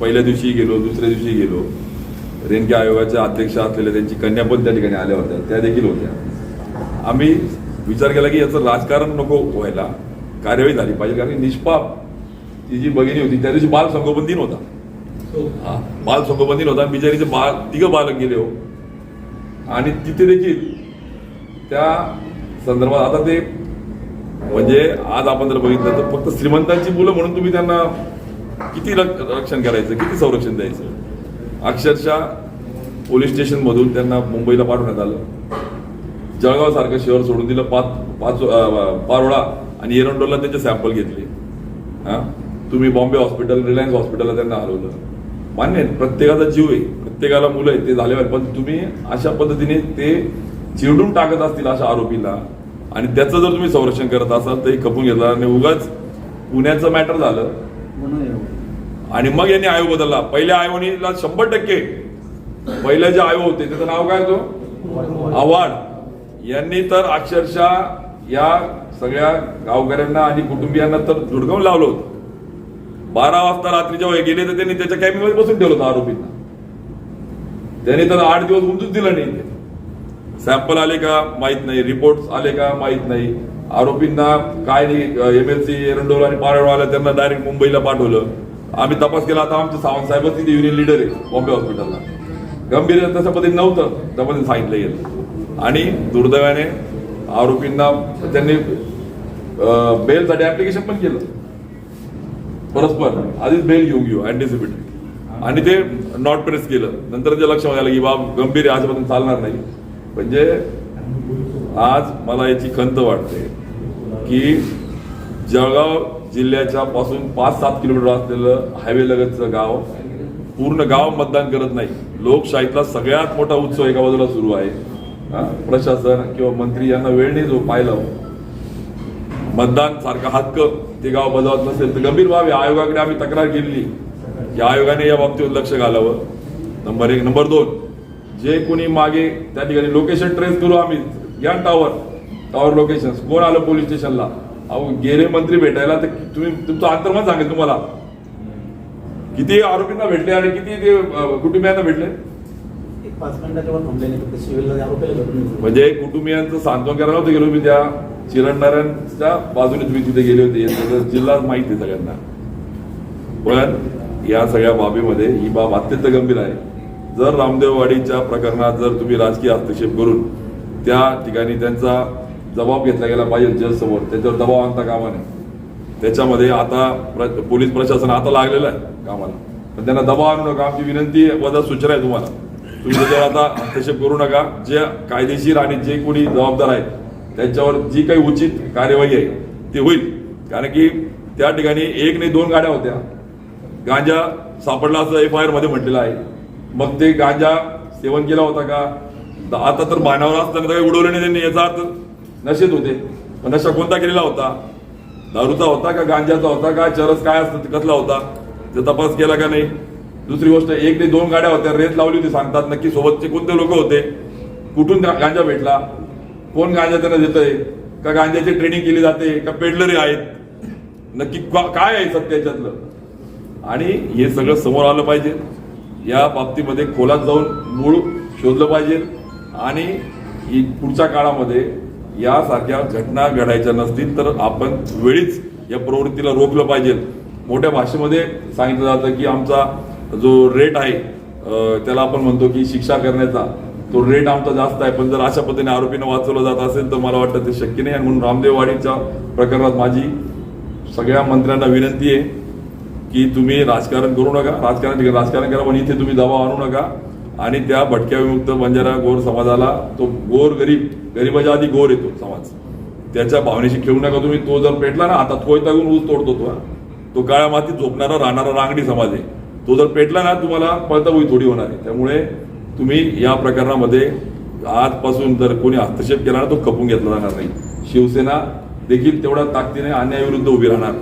पहिल्या दिवशी गेलो दुसऱ्या दिवशी गेलो. रेणके आयोगाच्या अध्यक्ष असलेल्या त्यांची कन्या पण त्या ठिकाणी आल्या होत्या. त्या देखील होत्या. आम्ही विचार केला की याचं राजकारण नको व्हायला. कार्यवाही झाली पाहिजे. कारण निष्पाप ती जी भगिनी होती त्या दिवशी बाल संगोपन दिन होता. हा, बाल संगोपन दिन होता. बिचारीचे बाल तिघं बालक गेले हो. आणि तिथे देखील त्या संदर्भात आता ते म्हणजे आज आपण जर बघितलं तर फक्त श्रीमंतांची मुलं म्हणून तुम्ही त्यांना किती रक्षण करायचं किती संरक्षण द्यायचं? अक्षरशः पोलीस स्टेशन मधून त्यांना मुंबईला पाठवण्यात आलं. जळगाव सारखं शहर सोडून दिलं पाच पाच पारोळा आणि एरंडोला त्यांचे सॅम्पल घेतले. हा? तुम्ही बॉम्बे हॉस्पिटल रिलायन्स हॉस्पिटलला त्यांना हलवलं. मान्य आहे प्रत्येकाचा जीव आहे प्रत्येकाला मुलं आहे ते झाले पण तुम्ही अशा पद्धतीने ते चिरडून टाकत असतील अशा आरोपीला आणि त्याचं जर तुम्ही संरक्षण करत असाल तर हे खपून घेतलं. आणि उगाच पुण्याचं मॅटर झालं. आणि मग यांनी आयोग बदलला. पहिल्या आयोगाला शंभर टक्के. पहिल्या जे आयोग होते त्याचं नाव काय होतं? आव्हाड. यांनी तर अक्षरशः या सगळ्या गावकऱ्यांना आणि कुटुंबियांना तर झुडकावून लावलं होतं. बारा वाजता रात्री जेव्हा गेले तर त्यांनी त्याच्या कॅबिनमध्ये बसून ठेवलं होतं आरोपींना. त्यांनी तर आठ दिवस उमजून दिलं नाही. सॅम्पल आले का माहीत नाही रिपोर्ट आले का माहीत नाही. आरोपींना काय नाही एम एल सी एरंडोल आणि पारडवाला त्यांना डायरेक्ट मुंबईला पाठवलं. आम्ही तपास केला आता आमचे सावंत साहेबच तिथे युनियन लीडर आहे बॉम्बे हॉस्पिटलला गंभीर तशा पद्धतीने नव्हतं त्या पद्धतीने सांगितलं गेलं. आणि दुर्दैवाने आरोपींना त्यांनी बेलसाठी ऍप्लिकेशन पण केलं. परस्पर आधीच बेल घेऊन घेऊ अँटिसिपेटरी आणि ते नॉट प्रेस केलं. नंतर ते लक्षात आलं की बाब गंभीर आजपासून चालणार नाही. म्हणजे आज मला याची खंत वाटते की जळगाव जिल्ह्याच्या पासून पाच सात किलोमीटर असलेलं हायवे लगतचं गाव पूर्ण गाव मतदान करत नाही. लोकशाहीतला सगळ्यात मोठा उत्सव एका बाजूला सुरू आहे. प्रशासन किंवा मंत्री यांना वेळ नाही जो पाहिलं. मतदान सारखा हक्क ते गाव बजावत नसेल तर गंभीर व्हावी आयोगाकडे आम्ही तक्रार केलेली. की आयोगाने या बाबतीवर लक्ष घालावं. नंबर एक. नंबर दोन. जे कोणी मागे त्या ठिकाणी लोकेशन ट्रेस करू आम्ही या टावर टावर लोकेशन कोण आलं पोलीस स्टेशनला अहो गेले मंत्री भेटायला तर तुम्ही तुमचं अंतर्मत सांगेल तुम्हाला. किती आरोपींना भेटले आणि किती ते कुटुंबियांना भेटले. म्हणजे कुटुंबियांचं सांत्वन करायला नव्हतं गेलो मी त्या चिरडणाऱ्यांच्या बाजूने तुम्ही तिथे गेले होते. जिल्हा माहिती सगळ्यांना. पण या सगळ्या बाबीमध्ये ही बाब अत्यंत गंभीर आहे. जर रामदेववाडीच्या प्रकरणात जर तुम्ही राजकीय हस्तक्षेप करून त्या ठिकाणी त्यांचा जबाब घेतला गेला पाहिजे जजसमोर त्याच्यावर दबाव आणता कामा नाही त्याच्यामध्ये आता प्र- पोलीस प्रशासन आता लागलेलं आहे कामाला. पण त्यांना दबाव आणू नका. आमची विनंती वजा सूचना आहे तुम्हाला. तुम्ही त्याच्यावर आता हस्तक्षेप करू नका. जे कायदेशीर आणि जे कोणी जबाबदार आहेत त्यांच्यावर जी काही उचित कार्यवाही आहे ती होईल. कारण की त्या ठिकाणी एक नाही दोन गाड्या होत्या. गांजा सापडला असं एफ आय आरमध्ये म्हटलेलं आहे. मग ते गांजा सेवन केला होता का? आता तर मानावर असताना काही उडवले नाही त्यांनी. याचा अर्थ नशेत होते. नशा कोणता केलेला होता? दारूचा होता का गांजाचा होता का? चरस काय असतं कसला होता? ते तपास केला का नाही? दुसरी गोष्ट एक ते दोन गाड्या होत्या रेत लावली होती सांगतात नक्की सोबतचे कोणते लोक होते? कुठून गांजा भेटला? कोण गांजा त्यांना देतंय? का गांजाची ट्रेनिंग केली जाते? का पेडलरी आहेत? नक्की काय आहे सत्य याच्यातलं? आणि हे सगळं समोर आलं पाहिजे. या बाबतीमध्ये खोलात जाऊन मूळ शोधलं पाहिजे. आणि पुढच्या काळामध्ये यासारख्या घटना घडायच्या नसतील तर आपण वेळीच या प्रवृत्तीला रोखलं पाहिजे. मोठ्या भाषेमध्ये सांगितलं जातं की आमचा जो रेट आहे त्याला आपण म्हणतो की शिक्षा करण्याचा तो रेट आमचा जास्त आहे. पण जर अशा पद्धतीने आरोपीनं वाचवलं जात असेल तर मला वाटतं ते शक्य नाही. आणि म्हणून रामदेववाडीच्या प्रकरणात माझी सगळ्या मंत्र्यांना विनंती आहे की तुम्ही राजकारण करू नका. राजकारण राजकारण करा पण इथे तुम्ही दबाव आणू नका. आणि त्या भटक्या विमुक्त बंजारा गोर समाजाला तो गोर गरीब गरीबाच्या आधी गोर येतो समाज. त्याच्या भावनेशी खेळू नका तुम्ही तो जर पेटला ना आता थोय तागून ऊस तोडतो तो तो काळ्या मातीत झोपणारा राहणारा रांगडी समाज आहे. तो जर पेटला ना तुम्हाला पळताबोई थोडी होणार आहे. त्यामुळे तुम्ही या प्रकरणामध्ये आजपासून जर कोणी हस्तक्षेप केला ना तो खपून घेतला जाणार नाही. शिवसेना देखील तेवढ्या ताकदीने अन्यायाविरुद्ध उभी राहणार.